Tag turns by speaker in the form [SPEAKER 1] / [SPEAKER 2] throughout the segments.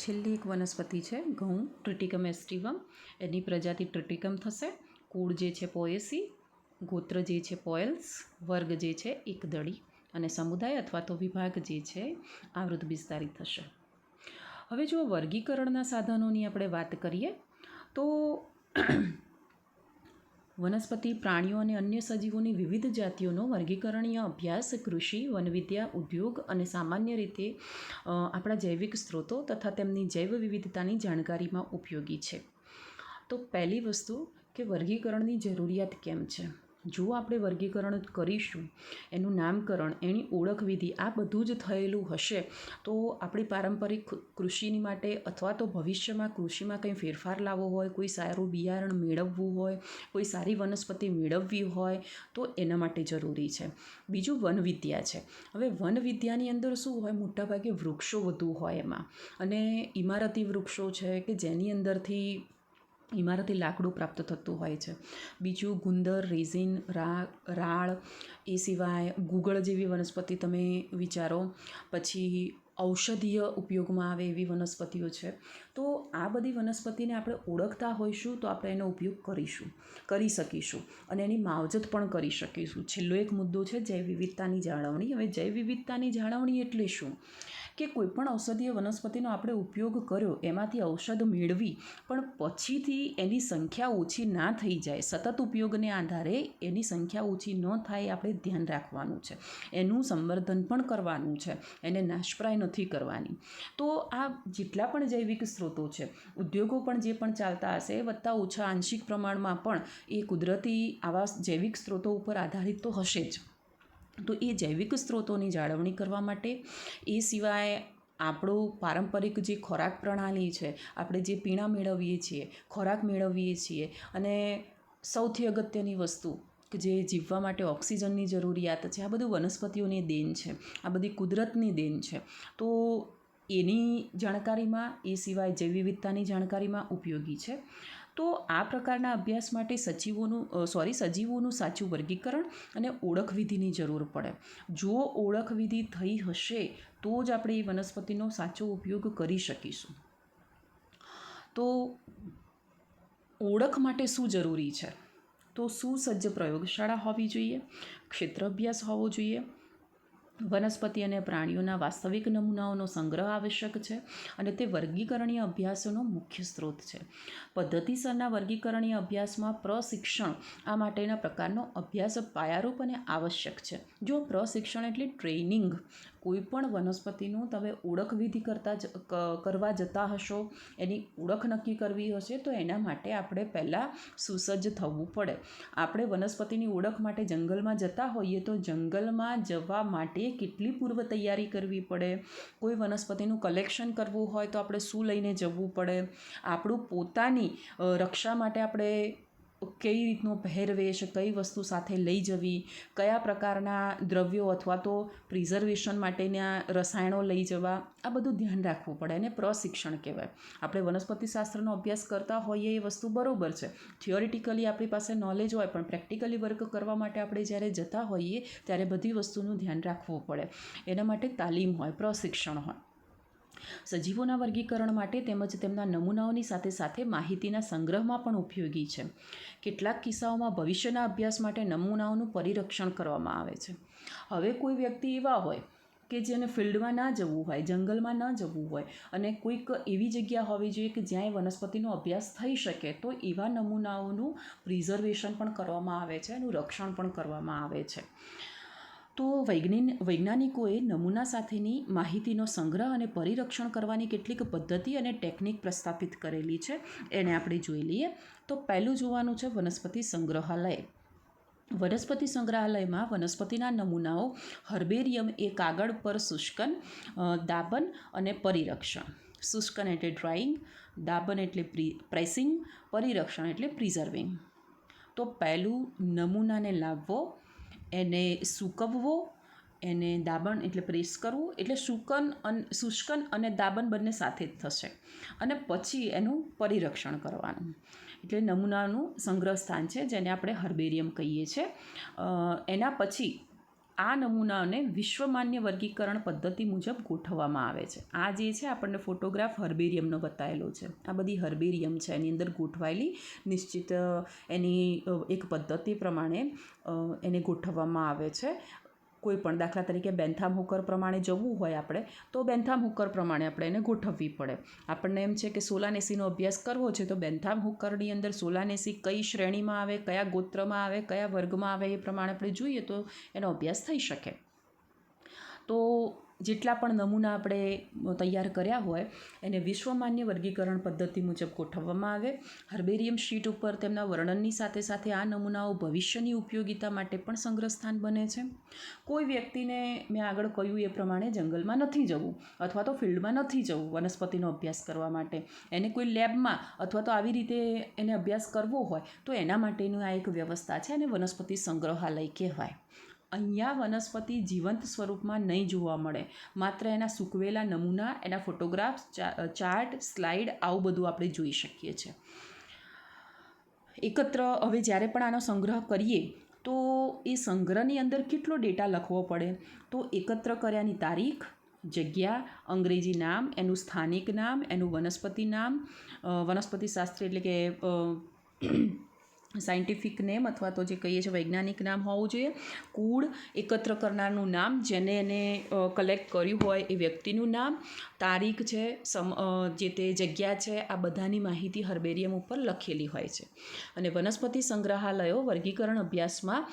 [SPEAKER 1] છેલ્લી એક વનસ્પતિ છે, ઘઉં ટ્રિટિકમ એસ્ટિવમ. એની પ્રજાતિ ટ્રિટિકમ થશે. કુળ જે છે પોએસી, ગોત્ર જે છે પોયલ્સ, વર્ગ જે છે એકદળી અને સમુદાય અથવા તો વિભાગ જે છે આવૃત વિસ્તારી થશે. હવે જો વર્ગીકરણના સાધનોની આપણે વાત કરીએ, તો વનસ્પતિ, પ્રાણીઓ અને અન્ય સજીવોની વિવિધ જાતિઓનો વર્ગીકરણીય અભ્યાસ, કૃષિ, વનવિદ્યા, ઉદ્યોગ અને સામાન્ય રીતે આપણા જૈવિક સ્ત્રોતો તથા તેમની જૈવ વિવિધતાની જાણકારીમાં ઉપયોગી છે. તો પહેલી વસ્તુ કે વર્ગીકરણની જરૂરિયાત કેમ છે? જો આપણે વર્ગીકરણ કરીશું, એનું નામકરણ, એની ઓળખ વિધિ, આ બધું જ થયેલું હશે, તો આપણી પારંપરિક કૃષિની માટે અથવા તો ભવિષ્યમાં કૃષિમાં કંઈ ફેરફાર લાવવો હોય, કોઈ સારું બિયારણ મેળવવું હોય, કોઈ સારી વનસ્પતિ મેળવવી હોય, તો એના માટે જરૂરી છે. બીજું વનવિદ્યા છે. હવે વનવિદ્યાની અંદર શું હોય? મોટાભાગે વૃક્ષો વધુ હોય એમાં. અને ઇમારતી વૃક્ષો છે કે જેની અંદરથી ઇમારતી લાકડું પ્રાપ્ત થતું હોય છે. બીજું ગુંદર, રેઝિન, રા, રાળ, એ સિવાય ગુગળ જેવી વનસ્પતિ તમે વિચારો, પછી ઔષધીય ઉપયોગમાં આવે એવી વનસ્પતિઓ છે. તો આ બધી વનસ્પતિને આપણે ઓળખતા હોઈશું તો આપણે એનો ઉપયોગ કરીશું, કરી શકીશું અને એની માવજત પણ કરી શકીશું. છેલ્લો એક મુદ્દો છે જૈવ વિવિધતાની જાળવણી. હવે જૈવ વિવિધતાની જાળવણી એટલે શું? કે કોઈપણ ઔષધીય વનસ્પતિનો આપણે ઉપયોગ કર્યો, એમાંથી ઔષધ મેળવી, પણ પછીથી એની સંખ્યા ઓછી ના થઈ જાય. સતત ઉપયોગને આધારે એની સંખ્યા ઓછી ન થાય આપણે ધ્યાન રાખવાનું છે. એનું સંવર્ધન પણ કરવાનું છે. એને નાશપ્રાય નથી કરવાની. તો આ જેટલા પણ જૈવિક સ્ત્રોતો છે, ઉદ્યોગો પણ જે પણ ચાલતા હશે વત્તા ઓછા આંશિક પ્રમાણમાં પણ એ કુદરતી આવા જૈવિક સ્ત્રોતો ઉપર આધારિત તો હશે જ. તો એ જૈવિક સ્ત્રોતોની જાળવણી કરવા માટે એ સિવાય આપણું પારંપરિક જે ખોરાક પ્રણાલી છે, આપણે જે પીણા મેળવીએ છીએ, ખોરાક મેળવીએ છીએ અને સૌથી અગત્યની વસ્તુ કે જે જીવવા માટે ઓક્સિજનની જરૂરિયાત છે, આ બધું વનસ્પતિઓની દેન છે, આ બધી કુદરતની દેન છે. તો એની જાણકારીમાં, એ સિવાય જૈવ વિવિધતાની જાણકારીમાં ઉપયોગી છે. તો આ પ્રકારના અભ્યાસ માટે સજીવોનું સોરી સજીવોનું સાચું વર્ગીકરણ અને ઓળખ વિધિની જરૂર પડે. જો ઓળખ વિધિ થઈ હશે, તો જ આપણે એ વનસ્પતિનો સાચો ઉપયોગ કરી શકીશું. તો ઓળખ માટે શું જરૂરી છે? તો સુસજ્જ પ્રયોગશાળા હોવી જોઈએ ક્ષેત્ર અભ્યાસ હોવો જોઈએ વનસ્પતિ અને પ્રાણીઓના વાસ્તવિક નમૂનાઓનો સંગ્રહ આવશ્યક છે અને તે વર્ગીકરણીય અભ્યાસોનો મુખ્ય સ્ત્રોત છે. પદ્ધતિસરના વર્ગીકરણીય અભ્યાસમાં પ્રશિક્ષણ આ માટેના પ્રકારનો અભ્યાસ પાયારૂપ અને આવશ્યક છે. જો પ્રશિક્ષણ એટલે ટ્રેનિંગ કોઈ પણ વનસ્પતિનું તમે ઓળખ વિધિ કરતા જ કરવા જતા હશો, એની ઓળખ નક્કી કરવી હશે, તો એના માટે આપણે પહેલાં સુસજ્જ થવું પડે. આપણે વનસ્પતિની ઓળખ માટે જંગલમાં જતા હોઈએ તો જંગલમાં જવા માટે કેટલી પૂર્વ તૈયારી કરવી પડે? કોઈ વનસ્પતિનું કલેક્શન કરવું હોય તો આપણે શું લઈને જવું પડે? આપણું પોતાની રક્ષા માટે આપણે કઈ રીતનો પહેરવેશ, કઈ વસ્તુ સાથે લઈ જવી, કયા પ્રકારના દ્રવ્યો અથવા તો પ્રિઝર્વેશન માટેના રસાયણો લઈ જવા, આ બધું ધ્યાન રાખવું પડે એને પ્રશિક્ષણ કહેવાય. આપણે વનસ્પતિશાસ્ત્રનો અભ્યાસ કરતા હોઈએ એ વસ્તુ બરાબર છે. થિયોરિટિકલી આપણી પાસે નોલેજ હોય, પણ પ્રેક્ટિકલી વર્ક કરવા માટે આપણે જ્યારે જતા હોઈએ, ત્યારે બધી વસ્તુનું ધ્યાન રાખવું પડે. એના માટે તાલીમ હોય, પ્રશિક્ષણ હોય. સજીવોના વર્ગીકરણ માટે તેમજ તેમના નમૂનાઓની સાથે સાથે માહિતીના સંગ્રહમાં પણ ઉપયોગી છે. કેટલાક કિસ્સાઓમાં ભવિષ્યના અભ્યાસ માટે નમૂનાઓનું પરિરક્ષણ કરવામાં આવે છે. હવે કોઈ વ્યક્તિ એવા હોય કે જેને ફિલ્ડમાં ના જવું હોય, જંગલમાં ના જવું હોય અને કોઈક એવી જગ્યા હોવી જોઈએ કે જ્યાં વનસ્પતિનો અભ્યાસ થઈ શકે, તો એવા નમૂનાઓનું પ્રિઝર્વેશન પણ કરવામાં આવે છે એનું રક્ષણ પણ કરવામાં આવે છે. તો વૈજ્ઞાન વૈજ્ઞાનિકોએ નમૂના સાથેની માહિતીનો સંગ્રહ અને પરિરક્ષણ કરવાની કેટલીક પદ્ધતિ અને ટેકનિક પ્રસ્થાપિત કરેલી છે, એને આપણે જોઈ લઈએ. તો પહેલું જોવાનું છે વનસ્પતિ સંગ્રહાલય. વનસ્પતિ સંગ્રહાલયમાં વનસ્પતિના નમૂનાઓ હર્બેરિયમ એ કાગળ પર શુષ્કન દાબન અને પરિરક્ષણ. શુષ્કન એટલે ડ્રાઇંગ, દાબન એટલે પ્રી, પ્રેસિંગ, પરિરક્ષણ એટલે પ્રિઝર્વિંગ. તો પહેલું નમૂનાને લાવવો એને સૂકવવો, એને દાબણ એટલે પ્રેસ કરવું, એટલે શુકન અન, શુષ્કન અને દાબણ બંને સાથે જ થશે. અને પછી એનું પરિરક્ષણ કરવાનું. એટલે નમૂનાનું સંગ્રહ સ્થાન છે, જેને આપણે હર્બેરિયમ કહીએ છીએ. એના પછી આ નમૂનાઓને વિશ્વમાન્ય વર્ગીકરણ પદ્ધતિ મુજબ ગોઠવવામાં આવે છે. આ જે છે, આપણને ફોટોગ્રાફ હર્બેરિયમનો બતાવેલો છે. આ બધી હર્બેરિયમ છે, એની અંદર ગોઠવાયેલી નિશ્ચિત એની એક પદ્ધતિ પ્રમાણે એને ગોઠવવામાં આવે છે. કોઈ પણ દાખલા તરીકે બેન્થામ હુકર પ્રમાણે જવું હોય આપણે, તો બેન્થામ હુકર પ્રમાણે આપણે એને ગોઠવવી પડે. આપણને એમ છે કે સોલાનેસીનો અભ્યાસ કરવો છે, તો બેન્થામ હુકરની અંદર સોલાનેસી કઈ શ્રેણીમાં આવે, કયા ગોત્રમાં આવે, કયા વર્ગમાં આવે એ પ્રમાણે આપણે જોઈએ તો એનો અભ્યાસ થઈ શકે. તો જેટલા પણ નમૂના આપણે તૈયાર કર્યા હોય, એને વિશ્વમાન્ય વર્ગીકરણ પદ્ધતિ મુજબ ગોઠવવામાં આવે. હર્બેરિયમ શીટ ઉપર તેમના વર્ણનની સાથે સાથે આ નમૂનાઓ ભવિષ્યની ઉપયોગિતા માટે પણ સંગ્રહ સ્થાન બને છે. કોઈ વ્યક્તિને મેં આગળ કહ્યું એ પ્રમાણે જંગલમાં નથી જવું અથવા તો ફિલ્ડમાં નથી જવું વનસ્પતિનો અભ્યાસ કરવા માટે. એને કોઈ લેબમાં અથવા તો આવી રીતે એને અભ્યાસ કરવો હોય તો એના માટેનું આ એક વ્યવસ્થા છે અને વનસ્પતિ સંગ્રહાલય કહેવાય. અહીંયા વનસ્પતિ જીવંત સ્વરૂપમાં નહીં જોવા મળે. માત્ર એના સૂકવેલા નમૂના, એના ફોટોગ્રાફ્સ ચાર્ટ, સ્લાઇડ આવું બધું આપણે જોઈ શકીએ છીએ. એકત્ર હવે જ્યારે પણ આનો સંગ્રહ કરીએ, તો એ સંગ્રહની અંદર કેટલો ડેટા લખવો પડે? તો એકત્ર કર્યાની તારીખ, જગ્યા, અંગ્રેજી નામ, એનું સ્થાનિક નામ, એનું વનસ્પતિ નામ વનસ્પતિશાસ્ત્રી વનસ્પતિ શાસ્ત્ર એટલે કે સાયન્ટિફિક નેમ અથવા તો જે કહીએ છીએ વૈજ્ઞાનિક નામ હોવું જોઈએ. કુળ એકત્ર કરનારનું નામ, જેને એને કલેક્ટ કર્યું હોય એ વ્યક્તિનું નામ. તારીખ છે, સમ જે તે જગ્યા છે, આ બધાની માહિતી હર્બેરિયમ ઉપર લખેલી હોય છે. અને વનસ્પતિ સંગ્રહાલયો વર્ગીકરણ અભ્યાસમાં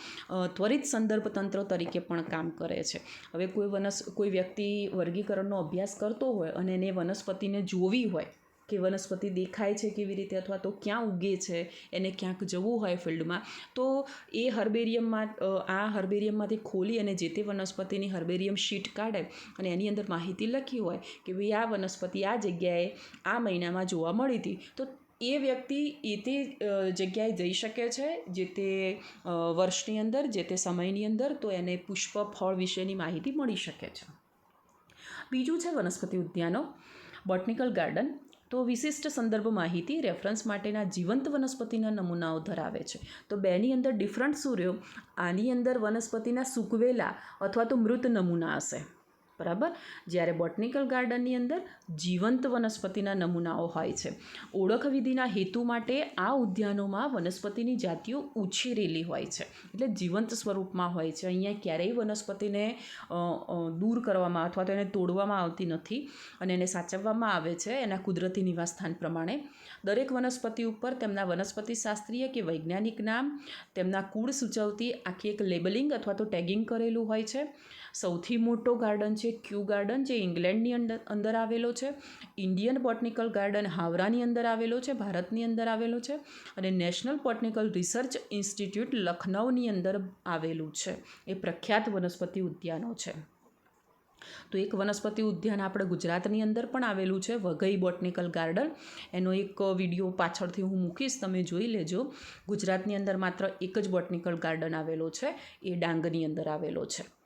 [SPEAKER 1] ત્વરિત સંદર્ભ તંત્ર તરીકે પણ કામ કરે છે. હવે કોઈ વનસ, કોઈ વ્યક્તિ વર્ગીકરણનો અભ્યાસ કરતો હોય અને એને વનસ્પતિને જોવી હોય કે વનસ્પતિ દેખાય છે કેવી રીતે અથવા તો ક્યાં ઉગે છે, એને ક્યાંક જવું હોય ફિલ્ડમાં, તો એ હર્બેરિયમમાં આ હર્બેરિયમમાંથી ખોલી અને જે તે વનસ્પતિની હર્બેરિયમ શીટ કાઢે અને એની અંદર માહિતી લખી હોય કે ભાઈ આ વનસ્પતિ આ જગ્યાએ આ મહિનામાં જોવા મળી હતી, તો એ વ્યક્તિ એ તે જગ્યાએ જઈ શકે છે, જે તે વર્ષની અંદર, જે તે સમયની અંદર, તો એને પુષ્પ ફળ વિશેની માહિતી મળી શકે છે. બીજું છે વનસ્પતિ ઉદ્યાનો, બોટનિકલ ગાર્ડન તો વિશિષ્ટ સંદર્ભ માહિતી રેફરન્સ માટેના જીવંત વનસ્પતિના નમૂનાઓ ધરાવે છે. તો બેની અંદર ડિફરન્ટ શું રહ્યો આની અંદર વનસ્પતિના સૂકવેલા અથવા તો મૃત નમૂના હશે. બરાબર? જ્યારે બોટનિકલ ગાર્ડનની અંદર જીવંત વનસ્પતિના નમૂનાઓ હોય છે. ઓળખ વિધિના હેતુ માટે આ ઉદ્યાનોમાં વનસ્પતિની જાતિઓ ઉછેરેલી હોય છે. એટલે જીવંત સ્વરૂપમાં હોય છે. અહીંયા ક્યારેય વનસ્પતિને દૂર કરવામાં અથવા તો એને તોડવામાં આવતી નથી અને એને સાચવવામાં આવે છે એના કુદરતી નિવાસસ્થાન પ્રમાણે. દરેક વનસ્પતિ ઉપર તેમના વનસ્પતિ શાસ્ત્રીય કે વૈજ્ઞાનિક નામ, તેમના કુળ સૂચવતી આખી એક લેબલિંગ અથવા તો ટેગિંગ કરેલું હોય છે. સૌથી મોટો ગાર્ડન છે, ક્યુ ગાર્ડન જે ઇંગ્લેન્ડની અંદર અંદર આવેલો છે, ઇન્ડિયન બોટનિકલ ગાર્ડન હાવરાની અંદર આવેલો છે, ભારતની અંદર આવેલો છે અને નેશનલ બોટનિકલ રિસર્ચ ઇન્સ્ટિટ્યૂટ લખનૌની અંદર આવેલું છે. એ પ્રખ્યાત વનસ્પતિ ઉદ્યાનો છે. તો એક વનસ્પતિ ઉદ્યાન આપણે ગુજરાતની અંદર પણ આવેલું છે, વઘઈ બોટનિકલ ગાર્ડન. એનો એક વીડિયો પાછળથી હું મૂકીશ, તમે જોઈ લેજો. ગુજરાતની અંદર માત્ર એક જ બોટનિકલ ગાર્ડન આવેલો છે, એ ડાંગની અંદર આવેલો છે.